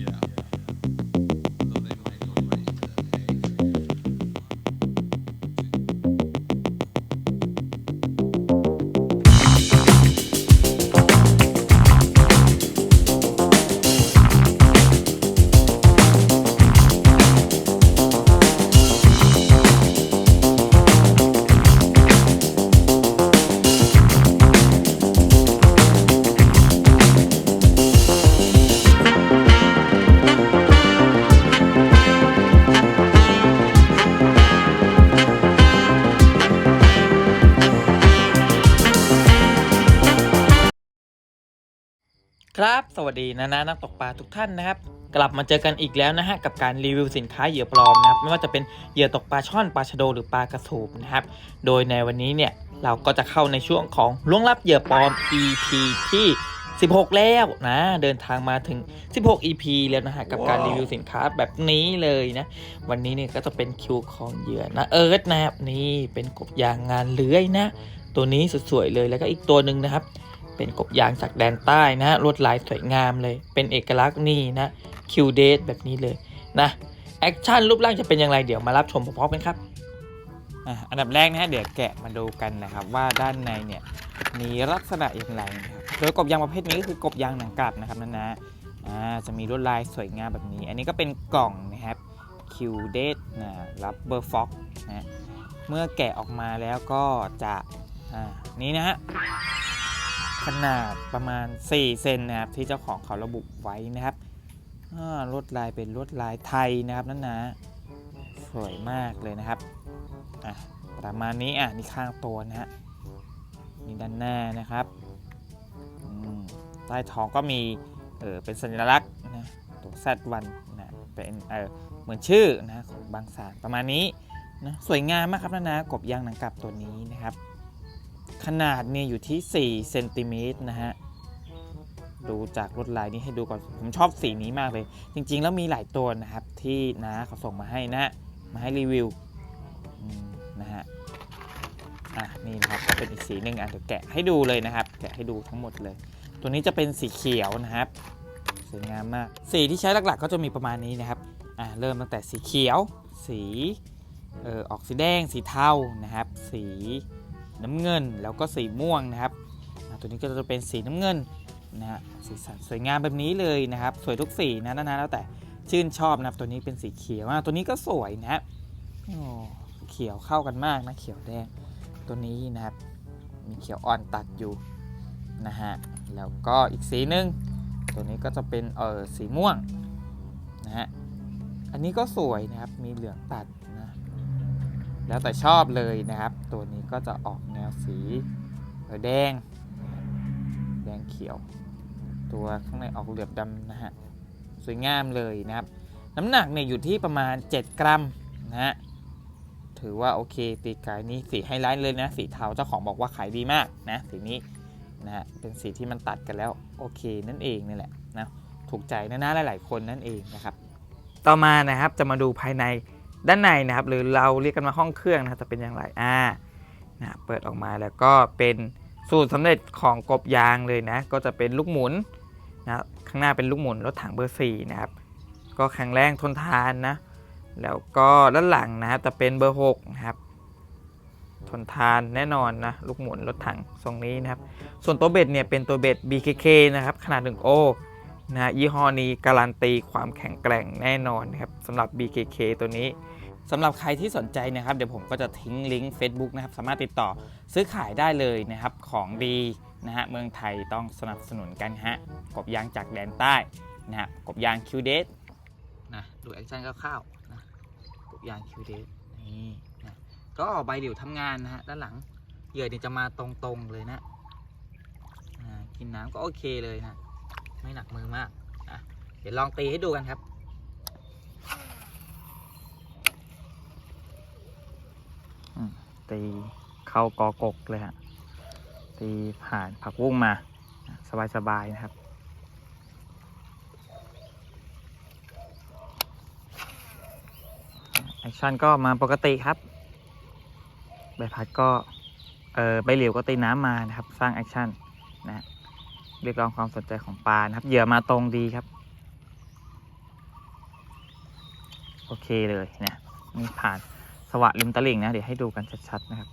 Yeah. ครับ สวัสดีนะนะนักตกปลาทุกท่านนะครับ กลับมาเจอกันอีกแล้วนะฮะกับการรีวิวสินค้าเหยื่อปลอมนะครับไม่ว่าจะเป็นเหยื่อตกปลาช่อนปลาชะโดหรือปลากระสูบนะครับ โดยในวันนี้เนี่ยเราก็จะเข้าในช่วงของล้วงลับเหยื่อปลอม EP ที่ 16 แล้วนะเดินทางมาถึง 16 EP แล้วนะฮะกับการรีวิวสินค้าแบบนี้เลยนะ วันนี้เนี่ยก็จะเป็นคิวของเหยื่อนะเอิร์ธนะครับนี่เป็นกบยางงานเลื้อยนะ ตัวนี้สวยๆเลยแล้วก็อีกตัวหนึ่งนะครับ เป็นกบยางจากแดนใต้นะลวดลายสวยงามเลย เป็นเอกลักษณ์นี่นะคิวเดทแบบนี้เลยนะแอคชั่นรูปร่างจะเป็นอย่างไรเดี๋ยวมารับชมพร้อมๆกันครับอันดับแรกนะฮะเดี๋ยวแกะมาดูกันนะครับว่าด้านในเนี่ยมีลักษณะอย่างไรนะครับโดยกบยางประเภทนี้ก็คือกบยางหนังกลับนะครับนั่นนะจะมีลวดลายสวยงามแบบนี้ อันนี้ก็เป็นกล่องนะครับคิวเดทนะรับเบอร์ฟ็อกนะเมื่อแกะออกมาแล้วก็จะนี้นะฮะ ขนาดประมาณ 4 เซนนะครับที่เจ้าของเขาระบุไว้นะครับลวดลายเป็นลวดลายไทยนะครับนั่นนะสวยมากเลยนะครับอะประมาณนี้อะนี่ข้างตัวนะฮะนี่ด้านหน้านะครับใต้ท้องก็มีเออเป็นสัญลักษณ์นะตัวแซดวันนะเป็นเออเหมือนชื่อนะของบางสารประมาณนี้นะสวยงามมากครับนะนะกบยางหนังกลับตัวนี้ ขนาดเนี่ยอยู่ที่ 4 เซนติเมตรนะฮะ ดูจากลวดลายนี้ให้ดูก่อน ผมชอบสีนี้มากเลย จริง ๆ แล้วมีหลายตัวนะครับ ที่นะเขาส่งมาให้นะมาให้รีวิวนะฮะ อะนี่นะครับก็เป็นอีกสีหนึ่งอะเดี๋ยวแกะให้ดูเลยนะครับ แกะให้ดูทั้งหมดเลย ตัวนี้จะเป็นสีเขียวนะครับ สวยงามมาก สีที่ใช้หลักๆ ก็จะมีประมาณนี้นะครับ อะเริ่มตั้งแต่สีเขียว สีเอ่อออกสีแดง สีเทานะครับ สี น้ำเงิน แล้วก็สีม่วงนะครับตัวนี้ก็จะเป็นสีน้ำเงินนะฮะสีสันสวยงามแบบนี้เลยนะครับ สวยทุกสีนะนะนะแล้วแต่ชื่นชอบนะครับตัวนี้เป็นสีเขียวอะตัวนี้ก็สวยนะครับโอ้เขียวเข้ากันมากนะเขียวแดงตัวนี้นะครับ มีเขียวอ่อนตัดอยู่นะฮะแล้วก็อีกสีหนึ่งตัวนี้ก็จะเป็นเออสีม่วงนะฮะอันนี้ก็สวยนะครับมีเหลืองตัด แล้วแต่ชอบเลยนะครับ ตัวนี้ก็จะออกแนวสีแดง แดงเขียว ตัวข้างในออกเหลือบดำนะฮะ สวยงามเลยนะครับ น้ำหนักเนี่ยอยู่ที่ประมาณ 7 กรัมนะฮะ ถือว่าโอเคตีกายนี้สีไฮไลท์เลยนะ สีเทาเจ้าของบอกว่าขายดีมากนะ สีนี้นะฮะ เป็นสีที่มันตัดกันแล้วโอเคนั่นเองนี่แหละนะ ถูกใจนะนะหลาย ๆ คนนั่นเองนะครับ ต่อมานะครับจะมาดูภายใน ด้านในนะครับ หรือเราเรียกกันว่าห้องเครื่องนะจะเป็นอย่างไรอ่านะเปิดออกมาแล้วก็เป็นสูตรสำเร็จของกบยางเลยนะ ก็จะเป็นลูกหมุนนะข้างหน้าเป็นลูกหมุนรถถังเบอร์สี่นะครับ ก็แข็งแรงทนทานนะ แล้วก็ด้านหลังนะครับจะเป็นเบอร์หกนะครับ ทนทานแน่นอนนะลูกหมุนรถถังทรงนี้นะครับ ส่วนตัวเบ็ดเนี่ยเป็นตัวเบ็ด BKK นะครับขนาด1โอ นะยี่ห้อนี้การันตีความแข็งแกร่งแน่นอนนะครับสำหรับ BKK ตัวนี้สำหรับใครที่สนใจนะครับ เดี๋ยวผมก็จะทิ้งลิงก์ Facebook นะครับ สามารถติดต่อซื้อขายได้เลยนะครับ ของดีนะฮะเมืองไทยต้องสนับสนุนกันฮะ กบยางจากแดนใต้นะฮะกบยางคิวเดสนะดูแอคชั่นคร่าวๆนะกบยางคิวเดสนี่นะก็ใบเดี่ยวทำงานนะฮะด้านหลังเหยื่อเนี่ยจะมาตรงๆเลยนะอ่ากินน้ำก็โอเคเลยนะ ไม่หนักมือมากอะเดี๋ยวลองตีให้ดูกันครับ ตีเข้ากอกกเลยฮะ ตีผ่านผักบุ้งมา สบายๆนะครับแอคชั่นก็มาปกติครับ ใบพัดก็ เออใบเหลียวก็ตีน้ำมานะครับ สร้างแอคชั่นนะ เรียกร้องความสนใจของปลานะครับ เหยื่อมาตรงดีครับ โอเคเลยนะนี่ผ่านสวะริมตลิ่งนะ เดี๋ยวให้ดูกันชัดๆนะครับ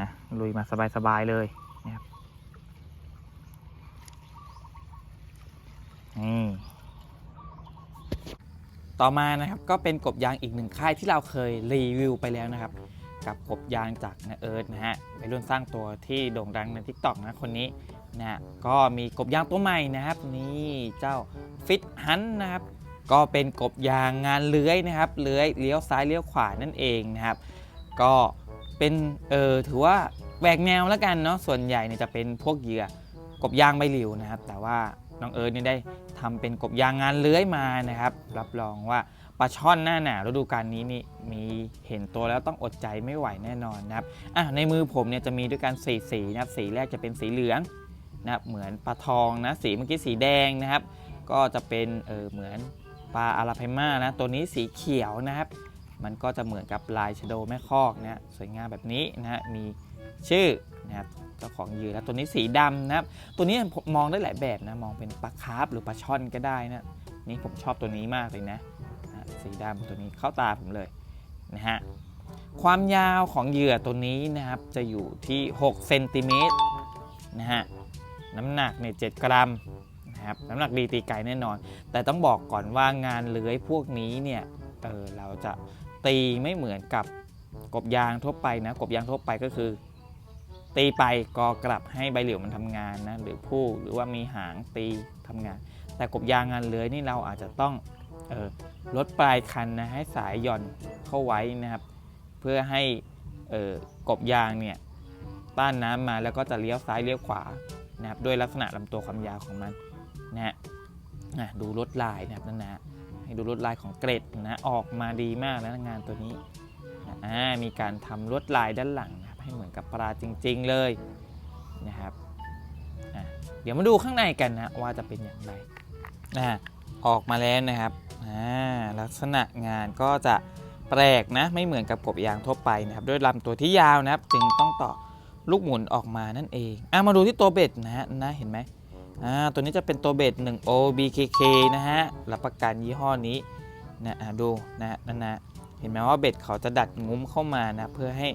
นะลุยมาสบายๆเลยนะครับนี่ต่อมานะครับก็เป็นกบยางอีกหนึ่งค่ายที่เราเคยรีวิวไปแล้วนะครับ กับกบยางจากนาเอิร์ธนะฮะวัยรุ่นสร้างตัวที่โด่งดังใน t ิ k t o k นะคนนี้ นะก็มีกบยางตัวใหม่นะครับ นี่เจ้าฟิตฮันนะครับ ก็เป็นกบยางงานเลื้อยนะครับ เลื้อยเลี้ยวซ้ายเลี้ยวขวานั่นเองนะครับ ก็เป็นเออถือว่าแหวกแนวแล้วกันเนาะส่วนใหญ่เนี่ยจะเป็นพวกเหยื่อกบยางใบหลิวนะครับ แต่ว่าน้องเอิร์ธเนี่ยได้ทำเป็นกบยางงานเลื้อยมานะครับ รับรองว่าปลาช่อนหน้าหนาวฤดูกาลนี้นี่มีเห็นตัวแล้วต้องอดใจไม่ไหวแน่นอนนะครับอะในมือผมเนี่ยจะมีด้วยกันสีสีนะครับ สีแรกจะเป็นสีเหลือง นะครับเหมือนปลาทองนะสีเมื่อกี้สีแดงนะครับ ก็จะเป็นเออเหมือนปลาอาราไพมานะตัวนี้สีเขียวนะครับ มันก็จะเหมือนกับลายชโดแม่คอกนะสวยงามแบบนี้นะฮะมีชื่อนะครับเจ้าของเหยื่อแล้วตัวนี้สีดำนะครับ ตัวนี้มองได้หลายแบบนะมองเป็นปลาคาร์ฟหรือปลาช่อนก็ได้นะนี่ผมชอบตัวนี้มากเลยนะนะสีดำตัวนี้เข้าตาผมเลยนะฮะความยาวของเหยื่อตัวนี้นะครับจะอยู่ที่6เซนติเมตรนะฮะ น้ำหนักเนี่ย7กรัมนะครับน้ำหนักดีตีไกลแน่นอน แต่ต้องบอกก่อนว่างานเลื้อยพวกนี้เนี่ยเออเราจะตีไม่เหมือนกับกบยางทั่วไปนะกบยางทั่วไปก็คือ ตีไปก็กลับให้ใบเหลียวมันทำงานนะหรือผู้หรือว่ามีหางตีทำงาน แต่กบยางงานเลื้อยนี่เราอาจจะต้องออลดปลายคันนะให้สายหย่อนเข้าไว้นะครับ เพื่อให้กบยางเนี่ยต้านน้ำมาแล้วก็จะเลี้ยวซ้ายเลี้ยวขวา นะครับด้วยลักษณะลำตัวความยาวของมันนะฮะอะดูลวดลายนะครับนั่นนะให้ดูลวดลายของเกรดนะออกมาดีมากแล้วงานตัวนี้นะมีการทำลวดลายด้านหลังนะครับให้เหมือนกับปลาจริง ๆเลยนะครับอะเดี๋ยวมาดูข้างในกันนะว่าจะเป็นอย่างไรนะออกมาแล้วนะครับอ่าลักษณะงานก็จะแปลกนะไม่เหมือนกับกบยางทั่วไปนะครับ ด้วยลำตัวที่ยาวนะครับ จึงต้องต่อ ลูกหมุนออกมานั่นเองอะมาดูที่ตัวเบ็ดนะฮะนะเห็นไหมอ่าตัวนี้จะเป็นตัวเบ็ด 1 OBKK นะฮะรับประกันยี่ห้อนี้นะอ่าดูนะนั่นนะเห็นไหมว่าเบ็ดเขาจะดัดงุ้มเข้ามานะเพื่อให้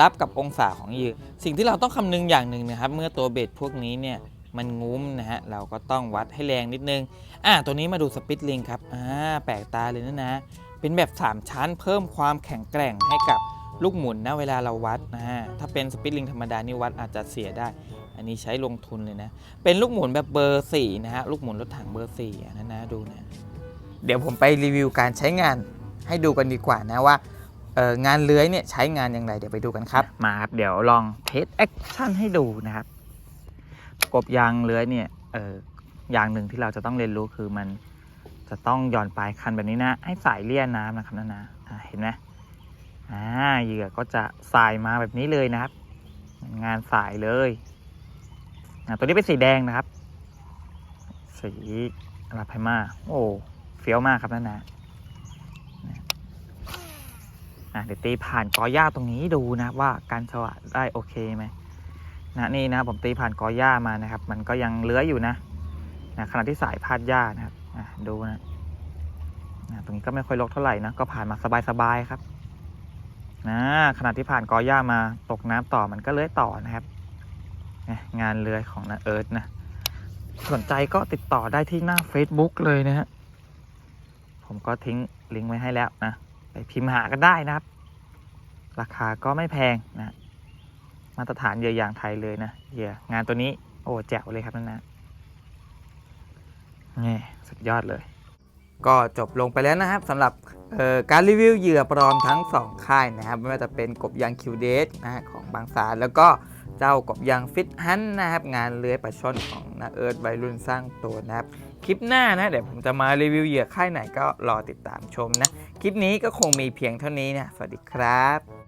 รับกับองศาของเหยื่อสิ่งที่เราต้องคำนึงอย่างหนึ่งนะครับ เมื่อตัวเบ็ดพวกนี้เนี่ยมันงุ้มนะฮะเราก็ต้องวัดให้แรงนิดนึงอ่าตัวนี้มาดูสปิตลิงครับอ่าแปลกตาเลยนะนะเป็นแบบ 3 ชั้นเพิ่มความแข็งแกร่งให้กับ ลูกหมุนนะเวลาเราวัดนะฮะถ้าเป็นสปิตลิงธรรมดานี่วัดอาจจะเสียได้ อันนี้ใช้ลงทุนเลยนะ เป็นลูกหมุนแบบเบอร์4นะฮะลูกหมุนรถถังเบอร์4อะนะนะดูนะ เดี๋ยวผมไปรีวิวการใช้งานให้ดูกันดีกว่านะว่างานเลื้อยเนี่ยใช้งานอย่างไรเดี๋ยวไปดูกันครับ มาครับเดี๋ยวลองเทสแอคชั่นให้ดูนะครับกบยางเลื้อยเนี่ยเอออย่างหนึ่งที่เราจะต้องเรียนรู้คือมันจะต้องหย่อนปลายคันแบบนี้นะ ให้สายเลี่ยน้ำนะครับนะนะเห็นไหม อ่าเหยื่อก็จะสายมาแบบนี้เลยนะครับ งานสายเลยอ่าตัวนี้เป็นสีแดงนะครับ สีอาไพมาโอ้เฟี้ยวมากครับนั่นนะอะเดี๋ยวตีผ่านกอหญ้าตรงนี้ดูนะว่าการสวัสดได้โอเคไหมนะนี่นะผมตีผ่านกอหญ้ามานะครับ มันก็ยังเลื้อยอยู่นะนะขณะที่สายพาดหญ้านะครับอะดูนะนะตรงนี้ก็ไม่ค่อยลกเท่าไหร่นะก็ผ่านมาสบายๆครับ นะขณะที่ผ่านกอหญ้ามาตกน้ำต่อมันก็เลื้อยต่อนะครับ งานเลื้อยของนาเอิร์ธนะ สนใจก็ติดต่อได้ที่หน้า Facebook เลยนะฮะ ผมก็ทิ้งลิงก์ไว้ให้แล้วนะ ไปพิมพ์หากันได้นะครับ ราคาก็ไม่แพงนะ มาตรฐานเยื่อย่างไทยเลยนะเยื่องานตัวนี้โอ้แจ๋วเลยครับนั่นนะนี่สุดยอดเลย ก็จบลงไปแล้วนะครับสำหรับการรีวิวเหยื่อปลอมทั้ง 2 ค่ายนะครับ ไม่ว่าจะเป็นกบยางคิวเดสนะฮะของบางสารแล้วก็เจ้ากบยางฟิตฮันนะครับงานเลื้อยปลาช่อนของนาเอิร์ธวัยรุ่นสร้างตัวนะครับ คลิปหน้านะเดี๋ยวผมจะมารีวิวเหยื่อค่ายไหนก็รอติดตามชมนะ คลิปนี้ก็คงมีเพียงเท่านี้นะสวัสดีครับ